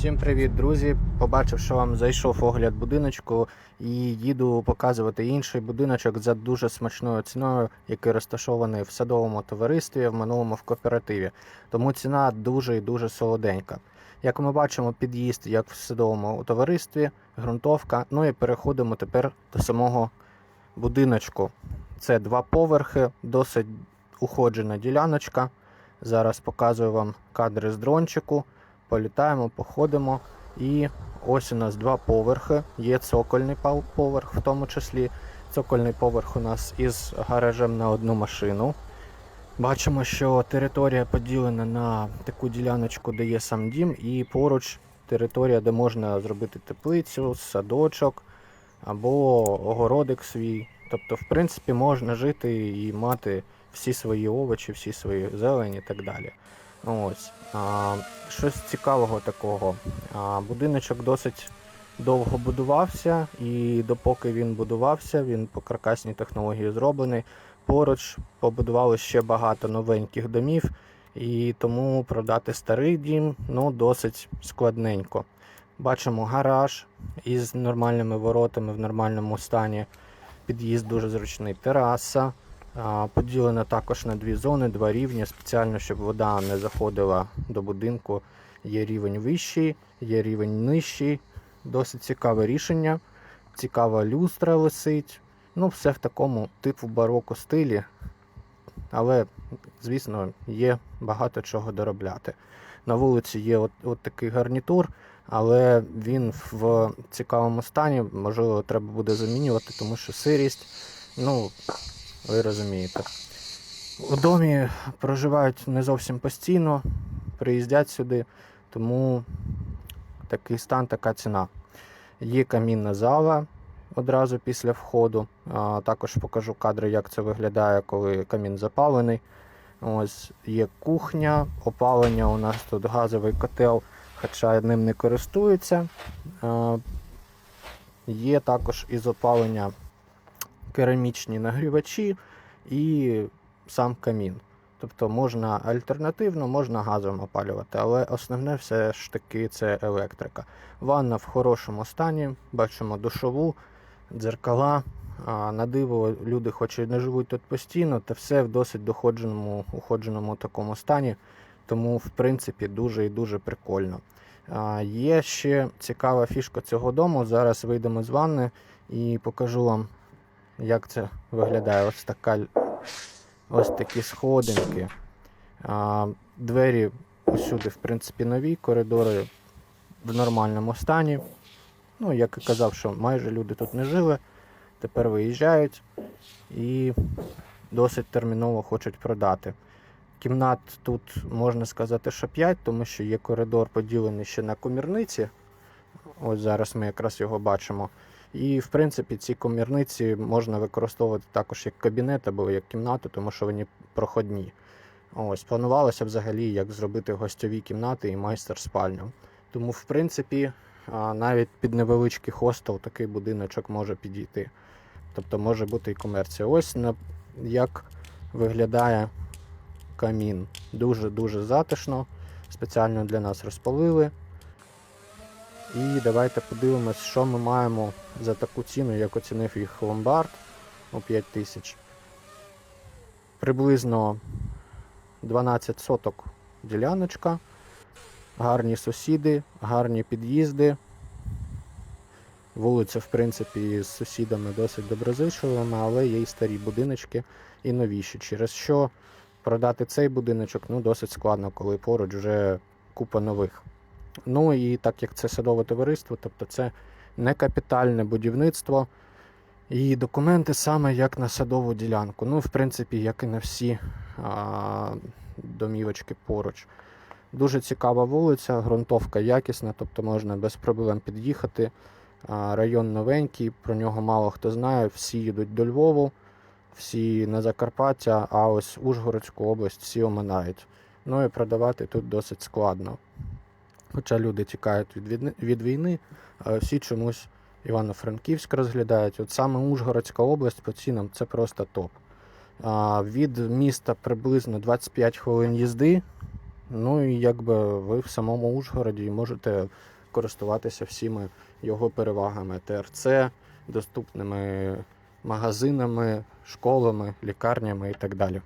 Всім привіт, друзі! Побачив, що вам зайшов огляд будиночку і їду показувати інший будиночок за дуже смачною ціною, який розташований в садовому товаристві, в минулому в кооперативі. Тому ціна дуже і дуже солоденька. Як ми бачимо, під'їзд як в садовому товаристві, ґрунтовка. Ну і переходимо тепер до самого будиночку. Це два поверхи, досить уходжена діляночка. Зараз показую вам кадри з дрончику політаємо, походимо. І ось у нас два поверхи. Є цокольний поверх, в тому числі. Цокольний поверх у нас із гаражем на одну машину. Бачимо, що територія поділена на таку діляночку, де є сам дім, і поруч територія, де можна зробити теплицю, садочок або огородик свій. Тобто, в принципі, можна жити і мати всі свої овочі, всі свої зелені і так далі. Ось. Щось цікавого такого. Будиночок досить довго будувався, і допоки він будувався, він по каркасній технології зроблений. Поруч побудували ще багато новеньких домів, і тому продати старий дім ну, досить складненько. Бачимо гараж із нормальними воротами в нормальному стані. Під'їзд дуже зручний, тераса. А, Поділена також на дві зони, два рівні, спеціально, щоб вода не заходила до будинку. Є рівень вищий, є рівень нижчий. Досить цікаве рішення. Цікава люстра висить. Ну, все в такому типу бароко стилі. Але, звісно, є багато чого доробляти. На вулиці є от, от такий гарнітур, але він в цікавому стані. Можливо, треба буде замінювати, тому що сирість. Ну, ви розумієте. У домі проживають не зовсім постійно, приїздять сюди, тому такий стан, така ціна. Є камінна зала одразу після входу. А, також покажу кадри, як це виглядає, коли камін запалений. Ось є кухня, опалення. У нас тут газовий котел, хоча ним не користуються. Є також із опалення керамічні нагрівачі і сам камін. Тобто можна альтернативно, можна газом опалювати, але основне все ж таки це електрика. Ванна в хорошому стані, бачимо душову, дзеркала. На диво люди, хоч і не живуть тут постійно, та все в досить доходженому, уходженому такому стані. Тому, в принципі, дуже і дуже прикольно. Є ще цікава фішка цього дому. Зараз вийдемо з ванни і покажу вам як це виглядає. Ось така ось такі сходинки. А, Двері усюди, в принципі, нові, коридори в нормальному стані. Ну, як і казав, що майже люди тут не жили, тепер виїжджають і досить терміново хочуть продати. Кімнат тут можна сказати, що 5, тому що є коридор поділений ще на комірниці. Ось зараз ми якраз його бачимо. І, в принципі, ці комірниці можна використовувати також як кабінет або як кімнату, тому що вони проходні. Ось, планувалося взагалі, як зробити гостьові кімнати і майстер спальню. Тому, в принципі, навіть під невеличкий хостел такий будиночок може підійти. Тобто може бути і комерція. Ось як виглядає камін. Дуже-дуже затишно. Спеціально для нас розпалили. І давайте подивимось, що ми маємо за таку ціну, як оцінив їх ломбард у 5 тисяч. Приблизно 12 соток діляночка, гарні сусіди, гарні під'їзди. Вулиця, в принципі, з сусідами досить доброзичливими, але є й старі будиночки і новіші. Через що продати цей будиночок ну, досить складно, коли поруч вже купа нових. Ну і так як це садове товариство, тобто це не капітальне будівництво. І документи саме як на садову ділянку. Ну, в принципі, як і на всі а, домівочки поруч. Дуже цікава вулиця, ґрунтовка якісна, тобто можна без проблем під'їхати. А, район новенький, про нього мало хто знає. Всі їдуть до Львову, всі на Закарпаття, а ось Ужгородську область всі оминають. Ну і продавати тут досить складно. Хоча люди тікають від, від, війни, всі чомусь Івано-Франківськ розглядають. От саме Ужгородська область по цінам це просто топ. Від міста приблизно 25 хвилин їзди Ну і якби ви в самому Ужгороді можете користуватися всіми його перевагами ТРЦ, доступними магазинами, школами, лікарнями і так далі.